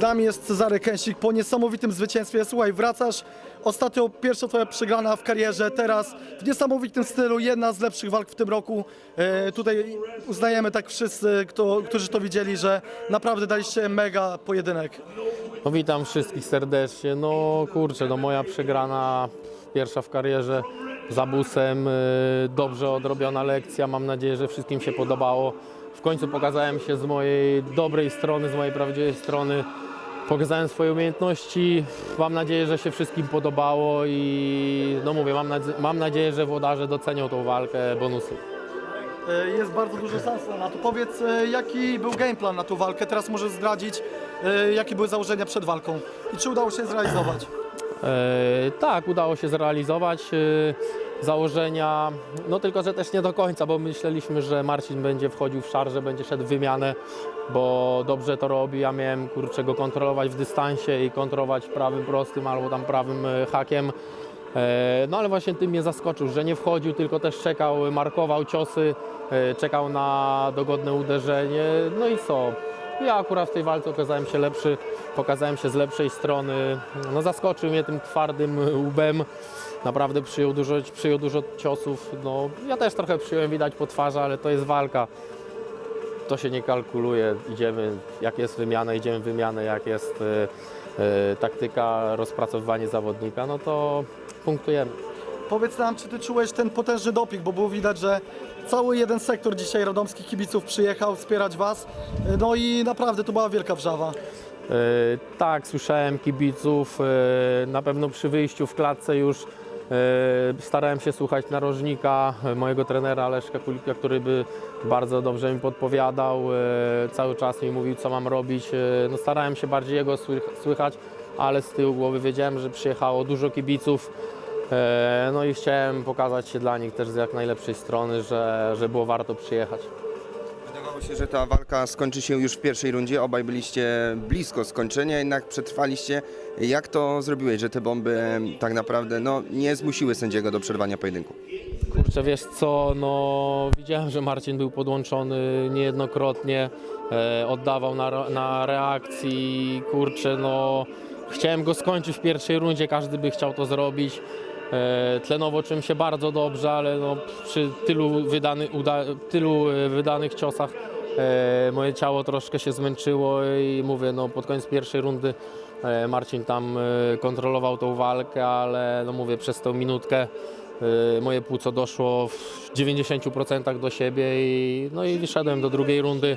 Z nami jest Cezary Kęsik po niesamowitym zwycięstwie. Słuchaj, wracasz, ostatnio pierwsza twoja przegrana w karierze, teraz w niesamowitym stylu, jedna z lepszych walk w tym roku. E, tutaj uznajemy tak wszyscy, kto, którzy to widzieli, że naprawdę daliście mega pojedynek. No witam wszystkich serdecznie. No kurczę, no moja przegrana pierwsza w karierze za busem, y, dobrze odrobiona lekcja. Mam nadzieję, że wszystkim się podobało. W końcu pokazałem się z mojej dobrej strony, z mojej prawdziwej strony. Pokazałem swoje umiejętności. Mam nadzieję, że się wszystkim podobało i no mówię, mam, nadzie- mam nadzieję, że włodarze docenią tą walkę bonusy. E, Jest bardzo duża szansa na to. Powiedz, e, jaki był game plan na tą walkę? Teraz możesz zdradzić, e, jakie były założenia przed walką i czy udało się zrealizować? E, tak, udało się zrealizować e, założenia, no tylko, że też nie do końca, bo myśleliśmy, że Marcin będzie wchodził w szarże, będzie szedł w wymianę, bo dobrze to robi. Ja miałem kurczę go kontrolować w dystansie i kontrolować prawym prostym albo tam prawym e, hakiem. No ale właśnie tym mnie zaskoczył, że nie wchodził, tylko też czekał, markował ciosy, czekał na dogodne uderzenie. No i co? Ja akurat w tej walce okazałem się lepszy, pokazałem się z lepszej strony. No zaskoczył mnie tym twardym łbem. Naprawdę przyjął dużo, przyjął dużo ciosów. No, ja też trochę przyjąłem, widać po twarzy, ale to jest walka. To się nie kalkuluje. Idziemy, jak jest wymiana, idziemy w wymianę, jak jest e, e, taktyka, rozpracowywanie zawodnika, no to punktujemy. Powiedz nam, czy ty czułeś ten potężny doping, bo było widać, że cały jeden sektor dzisiaj radomskich kibiców przyjechał wspierać was. No i naprawdę to była wielka wrzawa. E, Tak, słyszałem kibiców. e, Na pewno przy wyjściu w klatce już e, starałem się słuchać narożnika, mojego trenera Leszka Kulika, który by bardzo dobrze mi podpowiadał. Cały czas mi mówił, co mam robić. No, starałem się bardziej jego słych- słychać, ale z tyłu głowy wiedziałem, że przyjechało dużo kibiców. E, No i chciałem pokazać się dla nich też z jak najlepszej strony, że, że było warto przyjechać. Wydawało się, że ta walka skończy się już w pierwszej rundzie. Obaj byliście blisko skończenia, jednak przetrwaliście. Jak to zrobiłeś, że te bomby tak naprawdę no, nie zmusiły sędziego do przerwania pojedynku? Kurczę, wiesz co, no widziałem, że Marcin był podłączony niejednokrotnie, e, oddawał na, na reakcji, kurczę, no chciałem go skończyć w pierwszej rundzie, każdy by chciał to zrobić. E, tlenowo czym się bardzo dobrze, ale no, przy tylu, wydany, uda, tylu e, wydanych ciosach e, moje ciało troszkę się zmęczyło i mówię, no pod koniec pierwszej rundy Marcin tam kontrolował tą walkę, ale no mówię, przez tą minutkę moje płuco doszło w 90% do siebie i, no i wyszedłem do drugiej rundy.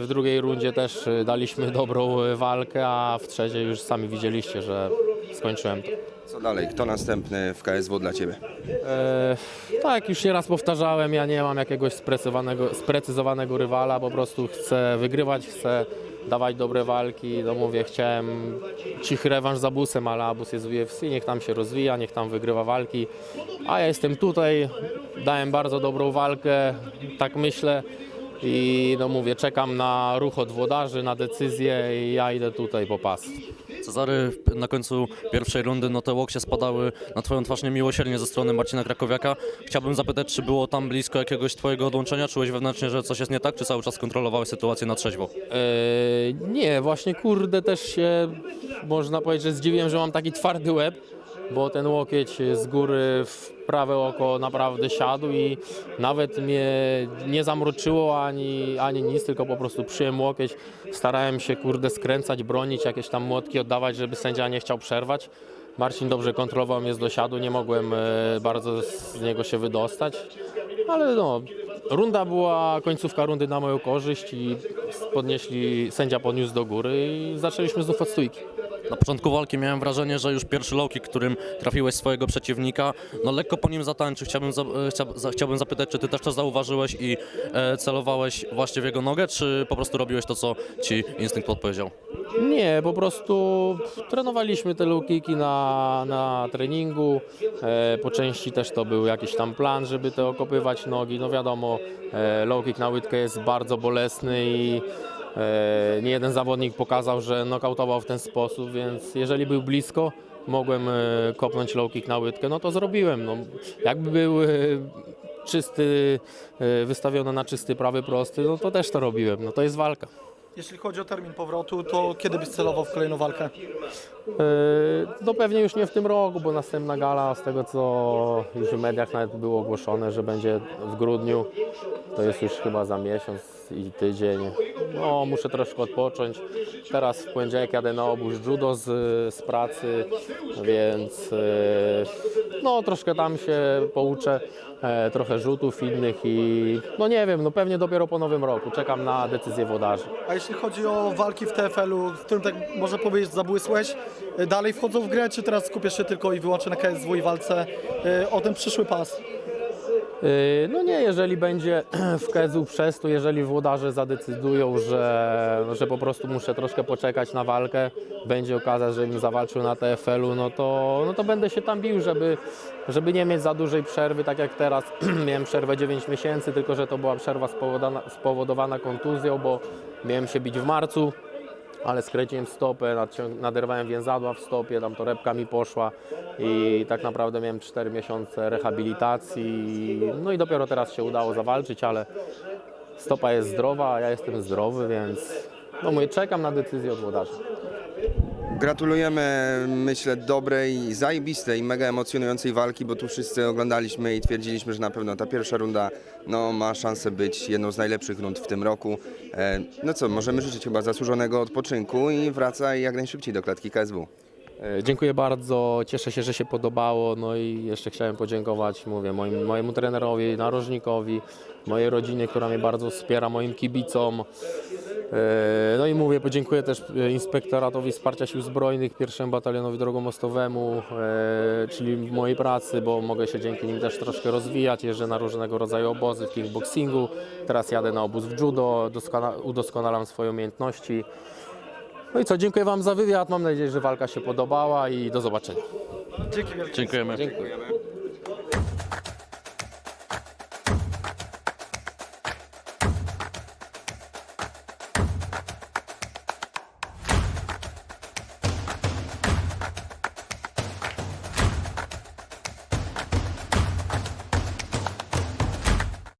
W drugiej rundzie też daliśmy dobrą walkę, a w trzeciej już sami widzieliście, że skończyłem. Co dalej? Kto następny w KSW dla Ciebie? E, tak, już nieraz powtarzałem, ja nie mam jakiegoś sprecyzowanego, sprecyzowanego rywala, po prostu chcę wygrywać, chcę dawać dobre walki. No mówię, chciałem cichy rewanż z Abusem, ale Abus jest w UFC, niech tam się rozwija, niech tam wygrywa walki. A ja jestem tutaj, dałem bardzo dobrą walkę, tak myślę. I no mówię, czekam na ruch od włodarzy, na decyzję i ja idę tutaj po pas. Cezary, na końcu pierwszej rundy no te łokcie spadały na twoją twarz niemiłosiernie ze strony Marcina Krakowiaka. Chciałbym zapytać, czy było tam blisko jakiegoś twojego odłączenia? Czułeś wewnętrznie, że coś jest nie tak, czy cały czas kontrolowałeś sytuację na trzeźwo? E, nie, właśnie kurde też się można powiedzieć, że zdziwiłem, że mam taki twardy łeb, bo ten łokieć z góry w prawe oko naprawdę siadł i nawet mnie nie zamroczyło ani, ani nic, tylko po prostu przyjąłem łokieć. Starałem się kurde skręcać, bronić, jakieś tam młotki oddawać, żeby sędzia nie chciał przerwać. Marcin dobrze kontrolował mnie z dosiadu, nie mogłem e, bardzo z niego się wydostać, ale no, runda była, końcówka rundy na moją korzyść i podnieśli, sędzia podniósł do góry i zaczęliśmy znów od stójki. Na początku walki miałem wrażenie, że już pierwszy low kick, którym trafiłeś swojego przeciwnika, no lekko po nim zatańczył. Chciałbym, za, e, chcia, za, chciałbym zapytać, czy ty też to zauważyłeś i e, celowałeś właśnie w jego nogę, czy po prostu robiłeś to, co ci instynkt podpowiedział? Nie, po prostu trenowaliśmy te low kicki na, na treningu. E, po części też to był jakiś tam plan, żeby te okopywać nogi. No wiadomo, e, low kick na łydkę jest bardzo bolesny i nie jeden zawodnik pokazał, że nokautował w ten sposób, więc jeżeli był blisko, mogłem e, kopnąć low kick na łydkę, no to zrobiłem. No, jakby był e, czysty, e, wystawiony na czysty prawy prosty, no to też to robiłem. No to jest walka. Jeśli chodzi o termin powrotu, to kiedy byś celował w kolejną walkę? No pewnie już nie w tym roku, bo następna gala, z tego co już w mediach nawet było ogłoszone, że będzie w grudniu, to jest już chyba za miesiąc i tydzień. No muszę troszkę odpocząć. Teraz w poniedziałek jadę na obóz judo z, z pracy, więc yy, no troszkę tam się pouczę, e, trochę rzutów innych i no nie wiem, no pewnie dopiero po nowym roku. Czekam na decyzję włodarzy. A jeśli chodzi o walki w TFL-u, w którym tak można powiedzieć zabłysłeś, y, dalej wchodzą w grę, czy teraz skupiasz się tylko i wyłącznie na KSW i walce o ten przyszły pas? Yy, No nie, jeżeli będzie w KSU przez to, jeżeli włodarze zadecydują, że, że po prostu muszę troszkę poczekać na walkę, będzie okazja, żebym zawalczył na TFL-u, no to, no to będę się tam bił, żeby, żeby nie mieć za dużej przerwy, tak jak teraz miałem przerwę 9 miesięcy, tylko że to była przerwa spowodowana, spowodowana kontuzją, bo miałem się bić w marcu, ale skręciłem stopę, naderwałem więzadła w stopie, tam torebka mi poszła i tak naprawdę miałem 4 miesiące rehabilitacji. No i dopiero teraz się udało zawalczyć, ale stopa jest zdrowa, a ja jestem zdrowy, więc no mówię, czekam na decyzję od włodarzy. Gratulujemy, myślę, dobrej, zajebistej, mega emocjonującej walki, bo tu wszyscy oglądaliśmy i twierdziliśmy, że na pewno ta pierwsza runda no, ma szansę być jedną z najlepszych rund w tym roku. E, no co, możemy życzyć chyba zasłużonego odpoczynku i wracaj jak najszybciej do klatki KSW. E, Dziękuję bardzo, cieszę się, że się podobało. No i jeszcze chciałem podziękować, mówię, moim, mojemu trenerowi, narożnikowi, mojej rodzinie, która mnie bardzo wspiera, moim kibicom. E, No i mówię, podziękuję też e, Inspektoratowi Wsparcia Sił Zbrojnych, pierwszemu batalionowi drogomostowemu, e, czyli w mojej pracy, bo mogę się dzięki nim też troszkę rozwijać. Jeżdżę na różnego rodzaju obozy w kickboxingu, teraz jadę na obóz w judo, doskona- udoskonalam swoje umiejętności. No i co, dziękuję Wam za wywiad, mam nadzieję, że walka się podobała i do zobaczenia. Dzięki wielkie. Dziękujemy. Dziękuję.